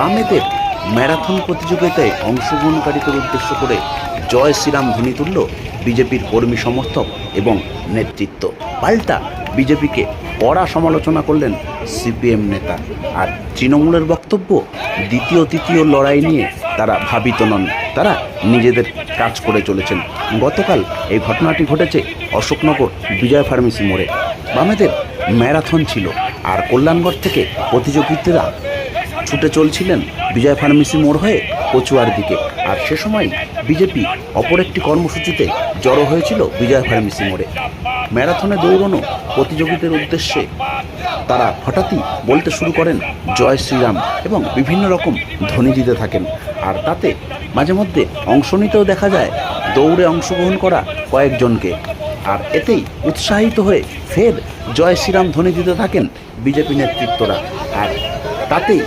বামেদের ম্যারাথন প্রতিযোগিতায় অংশগ্রহণকারীদের উদ্দেশ্য করে জয় শ্রীরাম ধ্বনি তুলল বিজেপির কর্মী সমর্থক এবং নেতৃত্ব। পাল্টা বিজেপিকে কড়া সমালোচনা করলেন সিপিএম নেতা। আর তৃণমূলের বক্তব্য, দ্বিতীয় তৃতীয় লড়াই নিয়ে তারা ভাবিত নন। তারা নিজেদের কাজ করে চলেছেন। গতকাল এই ঘটনাটি ঘটেছে অশোকনগর বিজয় ফার্মেসি মোড়ে। বামেদের ম্যারাথন ছিল। আর কল্যাণগড় থেকে প্রতিযোগিতারা ছুটে চলছিলেন বিজয় ফার্মেসি মোড় হয়ে কচুয়ার দিকে। আর সে সময় বিজেপি অপর একটি কর্মসূচিতে জড়ো হয়েছিল বিজয় ফার্মেসি মোড়ে। ম্যারাথনে দৌড়ানো প্রতিযোগীদের উদ্দেশ্যে তারা হঠাৎই বলতে শুরু করেন, জয় শ্রীরাম এবং বিভিন্ন রকম ধ্বনি দিতে থাকেন। আর তাতে মাঝে মধ্যে অংশ নিতেও দেখা যায়, দৌড়ে অংশগ্রহণ করা কয়েকজনকে। আর এতেই উৎসাহিত হয়ে ফের জয় শ্রীরাম ধ্বনি দিতে থাকেন বিজেপি নেতৃত্বরা। আর তাতেই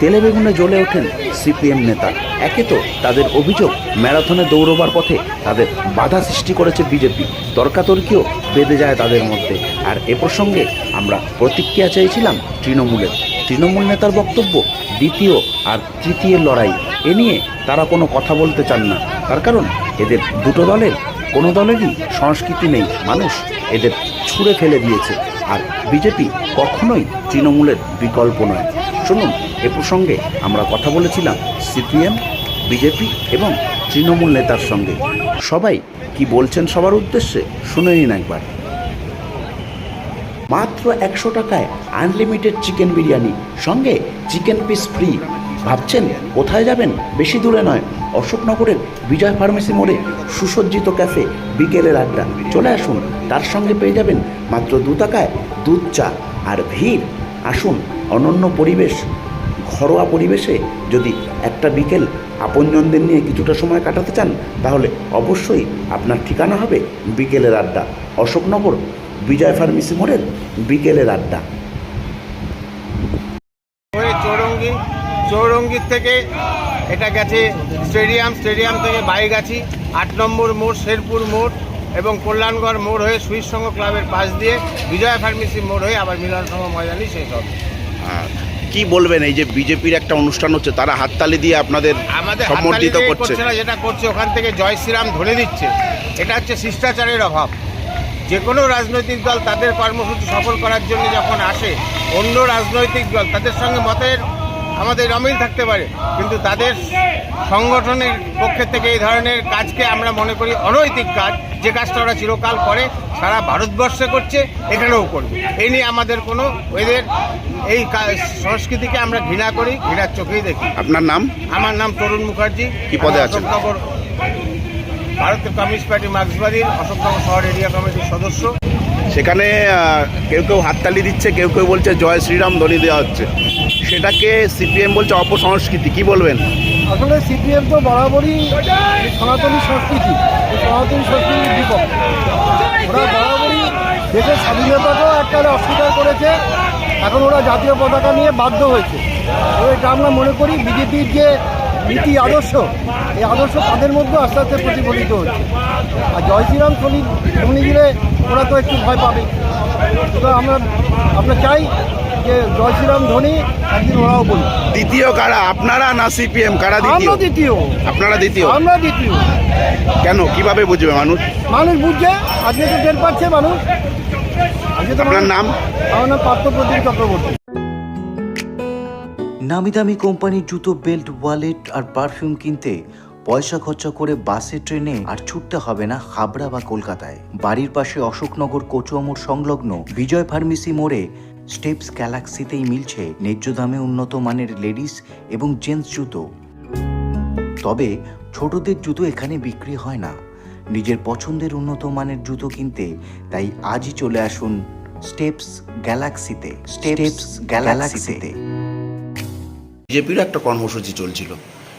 তেলে বেগুনে জ্বলে ওঠেন সিপিএম নেতা। একে তো তাদের অভিযোগ, ম্যারাথনে দৌড়বার পথে তাদের বাধা সৃষ্টি করেছে বিজেপি। তর্কাতর্কিও বেঁধে যায় তাদের মধ্যে। আর এ প্রসঙ্গে আমরা প্রতিক্রিয়া চেয়েছিলাম তৃণমূলের। তৃণমূল নেতার বক্তব্য দ্বিতীয় আর তৃতীয় লড়াই। এ নিয়ে তারা কোনো কথা বলতে চান না। তার কারণ, এদের দুটো দলের, কোনো দলেরই সংস্কৃতি নেই। মানুষ এদের ছুঁড়ে ফেলে দিয়েছে। আর বিজেপি কখনোই তৃণমূলের বিকল্প নয়। শুনুন এ প্রসঙ্গে আমরা কথা বলেছিলাম সিপিএম, বিজেপি এবং তৃণমূল নেতার সঙ্গে। সবাই কি বলছেন সবার উদ্দেশ্যে? শুনে নিন একবার। মাত্র একশো টাকায় আনলিমিটেড চিকেন বিরিয়ানি, সঙ্গে চিকেন পিস ফ্রি ভাবছেন, কোথায় যাবেন? বেশি দূরে নয়, অশোকনগরের বিজয় ফার্মেসি মোড়ে সুসজ্জিত ক্যাফে বিকেলের আড্ডা। চলে আসুন, তার সঙ্গে পেয়ে যাবেন মাত্র দু টাকায় দুধ চা। আর ভিড়, আসুন, অনন্য পরিবেশ। ঘরোয়া পরিবেশে যদি একটা বিকেল আপনজনদের নিয়ে কিছুটা সময় কাটাতে চান তাহলে অবশ্যই আপনার ঠিকানা হবে বিকেলের আড্ডা। অশোকনগর বিজয় ফার্মেসি মোড়ের বিকেলের আড্ডা। হয়ে চৌরঙ্গি চৌরঙ্গির থেকে এটা গেছে স্টেডিয়াম স্টেডিয়াম থেকে বাইগাছি আট নম্বর মোড় শেরপুর মোড় এবং কল্যাণগড় মোড় হয়ে সুইস সংঘ ক্লাবের পাশ দিয়ে বিজয় ফার্মেসি মোড় হয়ে আবার মিলন সংঘ ময়দানি শেষ হবে। কি বলবেন এই যে বিজেপির একটা অনুষ্ঠান হচ্ছে তারা হাততালি দিয়ে আপনাদের আমাদের সম্বর্ধিত করছে না যেটা করছে ওখান থেকে জয় শ্রীরাম ধরে দিচ্ছে। এটা হচ্ছে শিষ্টাচারের অভাব। যে কোনো রাজনৈতিক দল তাদের কর্মসূচি সফল করার জন্য যখন আসে অন্য রাজনৈতিক দল তাদের সঙ্গে মতের আমাদের অমিল থাকতে পারে কিন্তু তাদের সংগঠনের পক্ষে থেকে এই ধরনের কাজকে আমরা মনে করি অনৈতিক কাজ। যে কাজটা ওরা চিরকাল করে সারা ভারতবর্ষে করছে এখানেও করবে। এই নিয়ে আমাদের কোনো এদের এই কা- সংস্কৃতিকে আমরা ঘৃণা করি ঘৃণার চোখেই দেখি। আপনার নাম? আমার নাম তরুণ মুখার্জি। কি পদে আছেন? অশোকনগর ভারতীয় কমিউনিস্ট পার্টি মার্ক্সবাদীর অশোকনগর শহর এরিয়া কমিটির সদস্য। সেখানে কেউ কেউ হাততালি দিচ্ছে কেউ কেউ বলছে জয় শ্রীরাম ধ্বনি দেওয়া হচ্ছে। সেটাকে সিপিএম বলছে অপসংস্কৃতি কি বলবেন? আসলে সিপিএম তো বরাবরই সনাতনী সংস্কৃতি সনাতনী সংস্কৃতির বিপক্ষে। ওরা বরাবরই দেশের স্বাধীনতাকেও একটা অস্বীকার করেছে এখন ওরা জাতীয় পতাকা নিয়ে বাধ্য হয়েছে। তো এটা আমরা মনে করি বিজেপির যে নীতি আদর্শ এই আদর্শ তাদের মধ্যে আস্তে আস্তে প্রতিফলিত হচ্ছে। আর জয় শ্রীরাম শনি দিলে ওরা তো একটু ভয় পাবে। তো আমরা আমরা চাই যে জয় শ্রীরাম ধনী একদিন ওরাও বলি দ্বিতীয় কারা আপনারা না সিপিএম? কারা দ্বিতীয়? আমরা দ্বিতীয়। আপনারা দ্বিতীয়? আমরা দ্বিতীয়। কেন? কীভাবে বুঝবে মানুষ? মানুষ বুঝছে আজকে তো টের পাচ্ছে মানুষ। আপনার নাম? আমার নাম পার্থ প্রদীপ চক্রবর্তী। নামি দামি কোম্পানির জুতো বেল্ট ওয়ালেট আর পারফিউম কিনতে পয়সা খরচা করে বাসে ট্রেনে আর ছুটতে হবে না হাবড়া বা কলকাতায়। বাড়ির পাশে অশোকনগর কচুয়া মোড় সংলগ্ন বিজয় ফার্মেসি মোড়ে স্টেপস গ্যালাক্সিতেই মিলছে ন্যায্য দামে উন্নত মানের লেডিস এবং জেন্টস জুতো। তবে ছোটদের জুতো এখানে বিক্রি হয় না। নিজের পছন্দের উন্নত মানের জুতো কিনতে তাই আজই চলে আসুন স্টেপস গ্যালাক্সিতে স্টেপস গ্যালাক্সিতে। বিজেপির একটা কর্মসূচি চলছিল।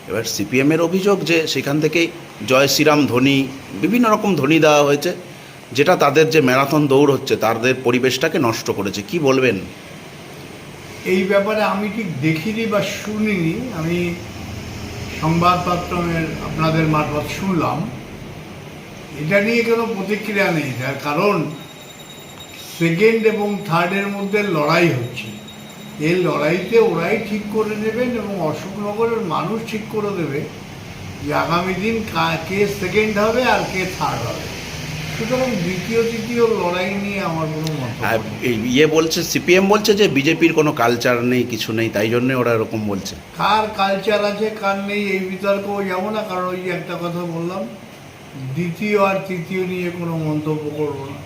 এবার সিপিএমের অভিযোগ যে সেখান থেকেই জয় শ্রীরাম ধ্বনি বিভিন্ন রকম ধ্বনি দেওয়া হয়েছে যেটা তাদের যে ম্যারাথন দৌড় হচ্ছে তাদের পরিবেশটাকে নষ্ট করেছে। কি বলবেন? এই ব্যাপারে আমি ঠিক দেখিনি বা শুনিনি। আমি সংবাদপত্রের আপনাদের মারফত শুনলাম। এটা নিয়ে কোনো প্রতিক্রিয়া নেই। তার কারণ সেকেন্ড এবং থার্ডের মধ্যে লড়াই হচ্ছে। এই লড়াইতে ওরাই ঠিক করে নেবেন এবং অশোকনগরের মানুষ ঠিক করে দেবে যে আগামী দিন কে সেকেন্ড হবে আর কে থার্ড হবে। সুতরাং দ্বিতীয় তৃতীয় লড়াই নিয়ে আমার কোনো ইয়ে বলছে সিপিএম বলছে যে বিজেপির কোনো কালচার নেই কিছু নেই তাই জন্য ওরা এরকম বলছে। কার কালচার আছে কার নেই এই বিতর্কও যাব না কারণ ওই একটা কথা বললাম দ্বিতীয় আর তৃতীয় নিয়ে কোনো মন্তব্য করব না।